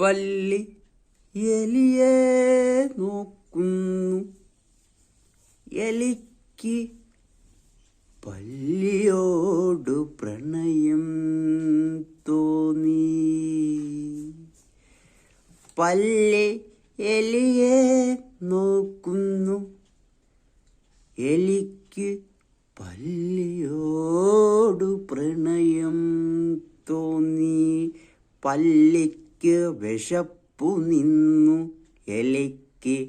പല്ലി എലിയെ നോക്കുന്നു. എലിക്ക് പല്ലിയോട് പ്രണയം തോന്നി. പല്ലി എലിയെ നോക്കുന്നു. എലിക്ക് പല്ലിയോട് പ്രണയം തോന്നി. പല്ലിക്ക് വിശപ്പു നിന്നു. ഇലയ്ക്ക്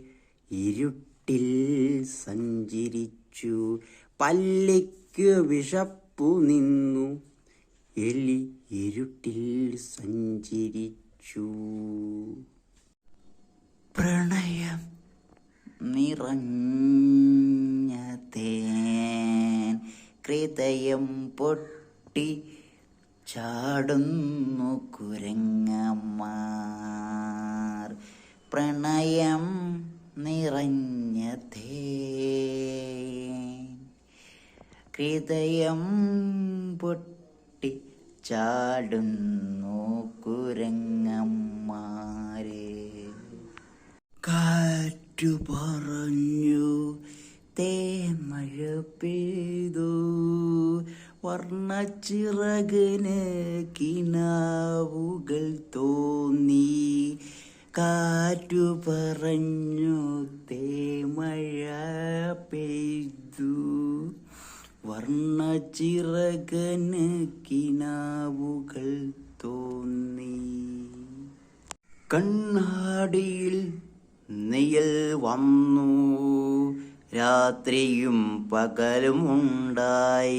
ഇരുട്ടിൽ സഞ്ചരിച്ചു. പല്ലിക്ക് വിശപ്പു നിന്നു. എലി ഇരുട്ടിൽ സഞ്ചരിച്ചു. പ്രണയം നിറഞ്ഞ തേൻ ഹൃദയം പൊട്ടി ചാടുന്നു കുരങ്ങമാർ പ്രണയം നിറഞ്ഞ ഹൃദയം പൊട്ടി ചാടുന്നു കുരങ്ങന്മാരെ. കാറ്റു പറഞ്ഞു തേമഴ പെയ്തു. വർണച്ചിറകിന് കിനാവുകൾ തോന്നി. കാറ്റു പറഞ്ഞു തേമഴ പെയ്തു. വർണച്ചിറകന് കിനാവുകൾ തോന്നി. കണ്ണാടിയിൽ നെയൽ വന്നു. രാത്രിയും പകലുമുണ്ടായി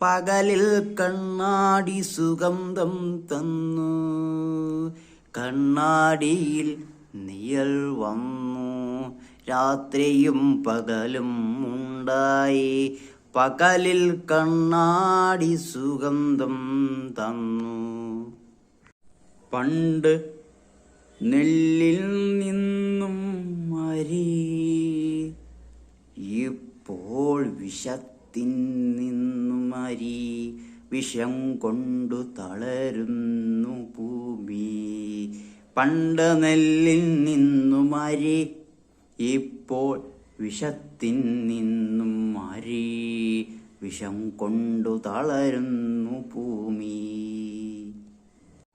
പകലിൽ കണ്ണാടി സുഗന്ധം തന്നു. കണ്ണാടിയിൽ നിയൽ വന്നു. രാത്രിയും പകലും ഉണ്ടായി. പകലിൽ കണ്ണാടി സുഗന്ധം തന്നു. പണ്ട് നെല്ലിൽ നിന്നും വിഷത്തിൻ നിന്നും അരി വിഷം കൊണ്ടു തളരുന്നു ഭൂമി. പണ്ട് നെല്ലിൽ നിന്നും അരി ഇപ്പോൾ വിഷത്തിൻ നിന്നും അരി. വിഷം കൊണ്ടു തളരുന്നു ഭൂമി.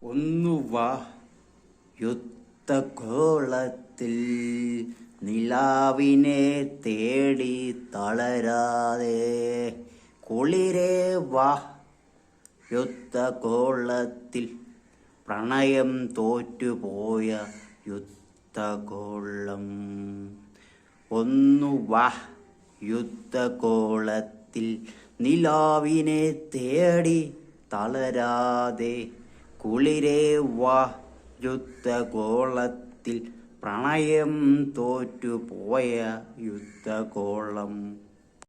ഒന്നു വാ യുദ്ധകോളത്തിൽ നിലാവിനെ തേടി തളരാതെ. കുളിരെ വാ പ്രണയം തോറ്റുപോയ യുദ്ധകോളം ഒന്നു വാ യുദ്ധകോളത്തിൽ നിലാവിനെ തേടി തളരാതെ. കുളിരേ വാ യുദ്ധകോളത്തിൽ പ്രണയം തോറ്റുപോയ യുദ്ധകോളം